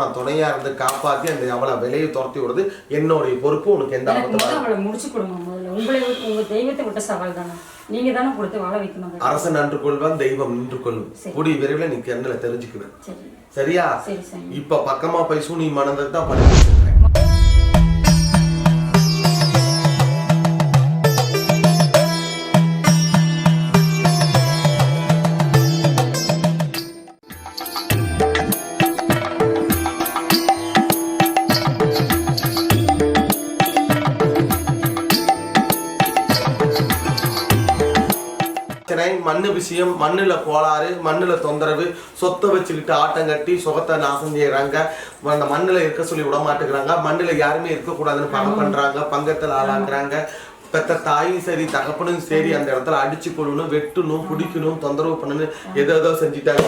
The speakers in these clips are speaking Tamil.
நான் துணையா இருந்து காப்பாத்தி அந்த அவளை விலையை துரத்தி விடுறது என்னுடைய பொறுப்பு உனக்கு எந்த ஆபத்து. அவளை முடிச்சு கொடுங்க முதல்ல. உங்களை உங்க தெய்வத்தை விட்ட சவால் தானே. நீங்க தானே கொடுத்து வாழ வைக்கணும். அரசன் நன்று கொள்வான் தெய்வம் நின்று கொள்ளும். கூடிய விரைவில் நீ கண்ணில தெரிஞ்சுக்குவேன். சரி. சரியா? சரி சரி. இப்ப பக்கமா போய் சூனி மணந்தது தான் பண்ணி வச்சிருக்கேன் பிரச்சனை மண்ணு விஷயம் மண்ணுல கோளாறு மண்ணுல தொந்தரவு சொத்தை வச்சுக்கிட்டு ஆட்டம் கட்டி சுகத்தை நாசம் செய்யறாங்க. அந்த மண்ணுல இருக்க சொல்லி விட மாட்டேங்கிறாங்க மண்ணுல யாருமே இருக்கக்கூடாதுன்னு பணம் பண்றாங்க பங்கத்தில் ஆளாக்குறாங்க. பெத்த தாயும் சரி தகப்பனும் சரி அந்த இடத்துல அடிச்சு கொள்ளணும் வெட்டணும் பிடிக்கணும் தொந்தரவு பண்ணணும் எதோ ஏதோ செஞ்சுட்டாங்க.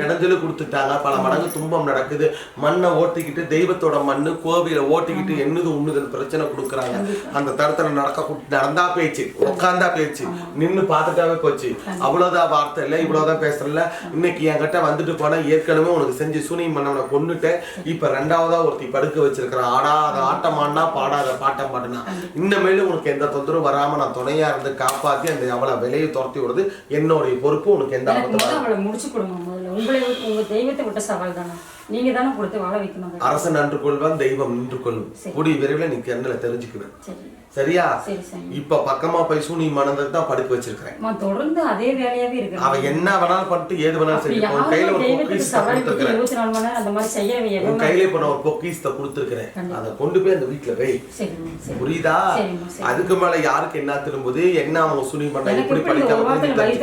இடைஞ்சலு கொடுத்துட்டாங்க. பல மடங்கு துன்பம் நடக்குது. மண்ணை ஓட்டிக்கிட்டு தெய்வத்தோட மண்ணு கோவில ஓட்டிக்கிட்டு என்னது உண்ணுதல் பிரச்சனை கொடுக்குறாங்க. அந்த தடத்துல நடக்க நடந்தா பேச்சு உட்காந்தா பேச்சு நின்னு பார்த்துட்டாவே போச்சு. அவ்வளவுதான் வார்த்தை இல்லை இவ்வளோதான் பேசுறல இன்னைக்கு என்கிட்ட வந்துட்டு போனா ஏற்கனவே உனக்கு செஞ்சு சூனியம் பண்ணவனை கொண்டுட்டேன் இப்ப ரெண்டாவதா ஒருத்தி படுக்க வச்சிருக்கிறான். ஆடாத ஆட்டம் ஆடினா பாடாத பாட்டம் பாடுனா இன்னமேலும் உனக்கு எந்த தொந்தரவும் வராம நான் துணையா இருந்து காப்பாத்தி அந்த அவளை விலையை துரத்தி விடுறது என்னுடைய பொறுப்பு. உனக்கு எந்த ஆபத்து முடிச்சு கொடுங்க உங்களை விட்டு- உங்க தெய்வத்தை விட்ட சவால் தானே நீங்க தானே கொடுத்து வாழ வைக்கணும். அரசன் நன்று கொள்வான் தெய்வம் நின்று கொள்ளும். சரி. கூடிய விரைவில் நீ கண்ணில தெரிஞ்சுக்குவேன். சரி. சரியா? சரி சரி. இப்ப பக்கமா போய் சூனி மணந்தது தான் படுக்க வச்சிருக்கிறேன். தொடர்ந்து அதே வேலையாவே இருக்கு அவ என்ன வேணாலும் பண்ணிட்டு ஏது வேணாலும் செஞ்சு உன் கையில ஒரு தெய்வத்துக்கு பொக்கிஷத்தை சவால் கொடுத்து கொடுத்துருக்கிறேன். இருபத்தி நாலு மணி நேரம் அந்த மாதிரி செய்யவே உன் கையில இப்ப நான் ஒரு பொக்கிஷத்தை கொடுத்துருக்கிறேன். அதை கொண்டு போய் அந்த வீட்டுல சரி. புரியுதா? சரி. அதுக்கு மேல யாருக்கு என்ன திரும்புது என்ன அவங்க சுனி பண்ண இப்படி படிக்காம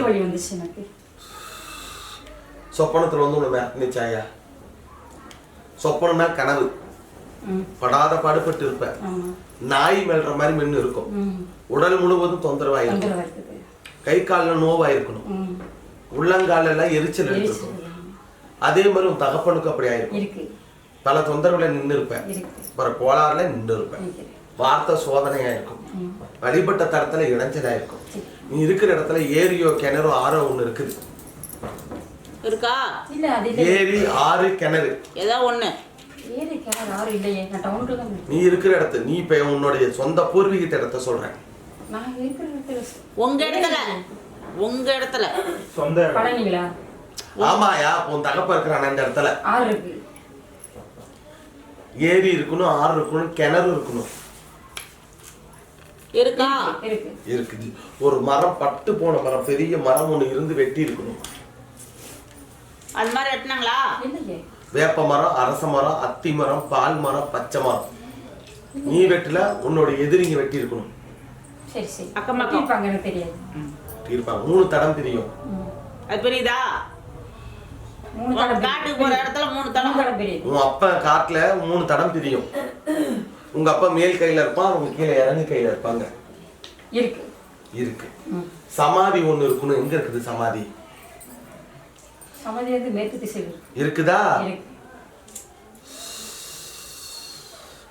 வலி வந்துச்சு எனக்கு. சொப்பனத்துல வந்து உன்னை மிரட்டிச்சாயா சொப்பனம்னா கனவு. படாத பாடுபட்டு இருப்ப. ஆமா. நாய் மெல்ற மாதிரி மென்னு இருக்கும். உடல் முழுவதும் தொந்தரவாயிருக்கும். கை கால்ல நோவாயிருக்கணும். உள்ளங்கால எல்லாம் எரிச்சல் எடுத்திருக்கும். அதே மாதிரி உன் தகப்பனுக்கு அப்படி ஆயிருக்கும். பல தொந்தரவுல நின்று இருப்பேன் அப்புறம் கோளாறுல நின்று இருப்பேன் வார்த்தை சோதனையா இருக்கும் வழிபட்ட தரத்துல இடைஞ்சலா இருக்கும். நீ இருக்கிற இடத்துல ஏரியோ கிணறோ ஆறோ ஒண்ணு இருக்குது. இருக்கா? இல்ல அது இல்ல. ஏரி ஆறு கிணறு. ஏதோ ஒண்ணு. நீ இருக்கிற இடத்து நீ இப்ப உன்னுடைய சொந்த பூர்வீகத்த இடத்த சொல்றேன். நான் இருக்கிற இடத்துல உங்க இடத்துல? உங்க இடத்துல. சொந்த பழனிங்களா? ஆமாயா உன் தகப்ப இருக்கிறான் அந்த இடத்துல. ஆறு இருக்கு. ஏரி இருக்கணும் ஆறு இருக்கணும் கிணறு இருக்கணும். இருக்கா இருக்கு. இருக்குது. ஒரு மரம் பட்டு போன மரம் பெரிய மரம் ஒண்ணு இருந்து வெட்டி இருக்கணும். அது மாதிரி எட்டினாங்களா இல்லையே வேப்ப மரம் அரச மரம் அத்தி மரம் பால் மரம் பச்சை மரம். நீ வெட்டல உன்னோட எதிரிங்க வெட்டி இருக்கணும் சரி சரி. அக்கம் பக்கம். இருப்பாங்க எனக்கு தெரியாது. இருப்பாங்க மூணு தடம் தெரியும். அது பெரியதா? மூணு உங்க தடவை காட்டுக்கு போற இடத்துல மூணு மூணு தடம் உன் அப்பா காட்டுல மூணு தடம் தெரியும். உங்க அப்பா மேல் கையில இருப்பான் அவங்க கீழே இறங்கு கையில இருப்பாங்க. இருக்கு. இருக்கு. சமாதி ஒண்ணு இருக்கணும் எங்க இருக்குது சமாதி? சமாதி வந்து மேற்கு திசையில் இருக்கு. இருக்குதா? இருக்கு.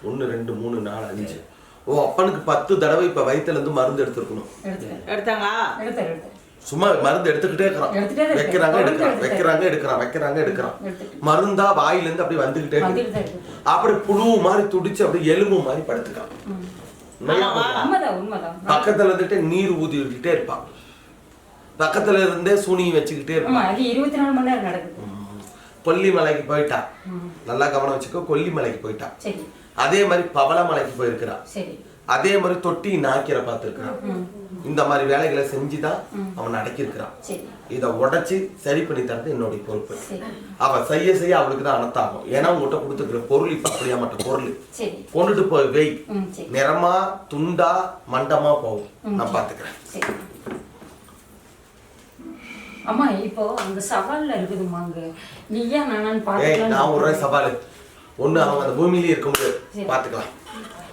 ஒண்ணு ரெண்டு மூணு நாலு அஞ்சு. ஓ அப்பனுக்கு பத்து தடவை இப்ப வயித்துல இருந்து மருந்து எடுத்துருக்கணும். எடுத்தாங்களா? சும்மா மருந்து எடுத்துக்கிட்டே இருக்கிறான். வைக்கிறாங்க எடுக்கிறான். வைக்கிறாங்க எடுக்கிறான் வைக்கிறாங்க எடுக்கிறான். மருந்தா வாயில இருந்து அப்படியே வந்துகிட்டே இருக்கு. அப்படி புழு மாதிரி துடிச்சு அப்படியே எலும்பு மாதிரி படுத்துக்கான் பக்கத்துல இருந்துட்டு நீர் ஊதி விட்டுட்டே இருப்பான். பக்கத்துல இருந்தே சுனி வச்சுக்கிட்டே நடக்குது. கொல்லிமலைக்கு போயிட்டான் ம். நல்லா கவனம் வச்சுக்கோ கொல்லிமலைக்கு போயிட்டான் சரி. அதே மாதிரி பவளமலைக்கு போயிருக்கிறான் சரி. அதே மாதிரி தொட்டி நாக்கிற பார்த்துருக்கிறான். இந்த மாதிரி வேலைகளை செஞ்சுதான் அவன் அடக்கியிருக்கிறான் இதை உடைச்சு சரி பண்ணி தரது என்னுடைய பொறுப்பு. அவ செய்ய செய்ய அவளுக்கு தான் அனத்தாகும் ஏன்னா உங்ககிட்ட கொடுத்துருக்கிற பொருள் இப்ப அப்படியா மற்ற பொருள். கொண்டுட்டு போய் வெய் நிறமா துண்டா மண்டமா போகும். நான் பாத்துக்கிறேன் அம்மா இப்போ அந்த சவால்ல இருக்குதும்மா அங்க நீயா நானான்னு ஏய் நான் ஒரு பாத்துக்கலாம் சவாலு. ஒண்ணு அவங்க அந்த பூமியிலே இருக்கும்போது சரி. பாத்துக்கலாம்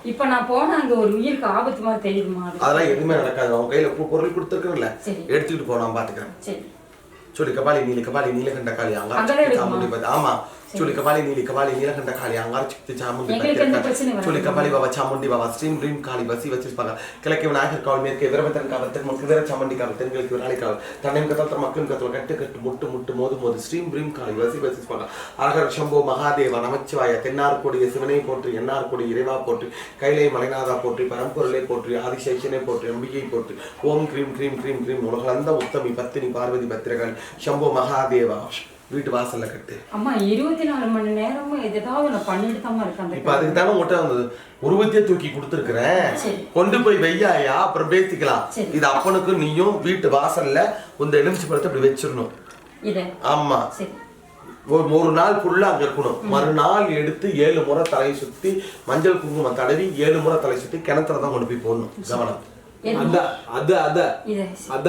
இப்ப நான் போனா அங்க ஒரு உயிருக்கு ஆபத்து மாதிரி தெரியுதுமா அது அதெல்லாம் எதுவுமே நடக்காது. அவங்க கையில பொருள் கொடுத்துருக்கல. எடுத்துக்கிட்டு போ நான் பாத்துக்கிறேன் சரி. சொல்லி கபாலி நீல கபாலி நீலகண்ட காளி அங்க ஆமா. চলে কপালে নীলি কপালে நீலகண்ட காளி அங்கார சக்தி சாமுண்டி சொல்லி கபாலி பாபா சாமுண்டி பாபா ஸ்ரீம் ரீம் காளி வசி வச்சிருப்பாங்க கிழக்கு விநாயகர் காவல் மேற்கு விரபத்தன் காவல் தென்மன் கிதர சாமுண்டி காவல் தென்கிழக்கு விநாயகர் காவல் தன்னையும் கத்தல் மக்களும் கத்தல் கட்டு கட்டு முட்டு முட்டு மோது மோது ஸ்ரீம் ரீம் காளி வசி வசிப்பாங்க அழகர் சம்போ மகாதேவா நமச்சிவாய தென்னார்கொடி சிவனை போற்றி என்னார்கொடி இறைவா போற்றி கைலை மலைநாதா போற்றி பரம்பொருளை போற்றி ஆதிசேஷனை போற்றி அம்பிகை போற்றி ஓம் கிரீம் கிரீம் கிரீம் கிரீம் உலகளந்த உத்தமி பத்தினி பார்வதி பத்திரகாளி சம்போ மகாதேவா வீட்டு வாசல்ல கட்டு. அம்மா இருபத்தி நாலு மணி நேரமும் ஏதாவது நான் பண்ணிட்டு தான் இருக்கேன் அந்த இப்ப அதுக்கு தானே உங்கள்கிட்ட வந்தது. உருவத்தையே தூக்கி கொடுத்துருக்குறேன். கொண்டு போய் வெய்யாயா அப்புறம் பேசிக்கலாம். இது அப்பனுக்கு நீயும் வீட்டு வாசல்ல இந்த எலுமிச்சு பழத்தை இப்படி வச்சிடணும். இதை. ஆமா. சரி. ஒரு ஒரு நாள் ஃபுல்லா அங்க இருக்கணும். மறுநாள் எடுத்து ஏழு முறை தலை சுத்தி மஞ்சள் குங்குமம் தடவி ஏழு முறை தலை சுத்தி கிணத்துல தான் கொண்டு போய் போடணும். கவனம். எது? அத அத அத இதை. அத.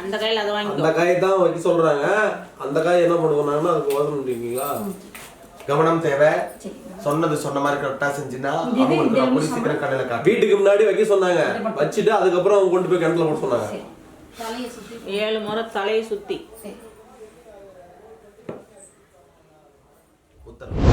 அந்த காயில் அதை வாங்கி அந்த காய் தான் வைக்க சொல்றாங்க. அந்த காய் என்ன பண்ணுவாங்கன்னா அதுக்கு ஓதணுன்றீங்களா கவனம் தேவை. சொன்னது சொன்ன மாதிரி கரெக்டா செஞ்சுன்னா அவங்களுக்கு அப்படி சீக்கிரம் கடையில காட்டு வீட்டுக்கு முன்னாடி வைக்க சொன்னாங்க. வச்சுட்டு அதுக்கப்புறம் அவங்க கொண்டு போய் கிணத்துல போட சொன்னாங்க. ஏழு முறை தலையை சுத்தி. உத்தரவு.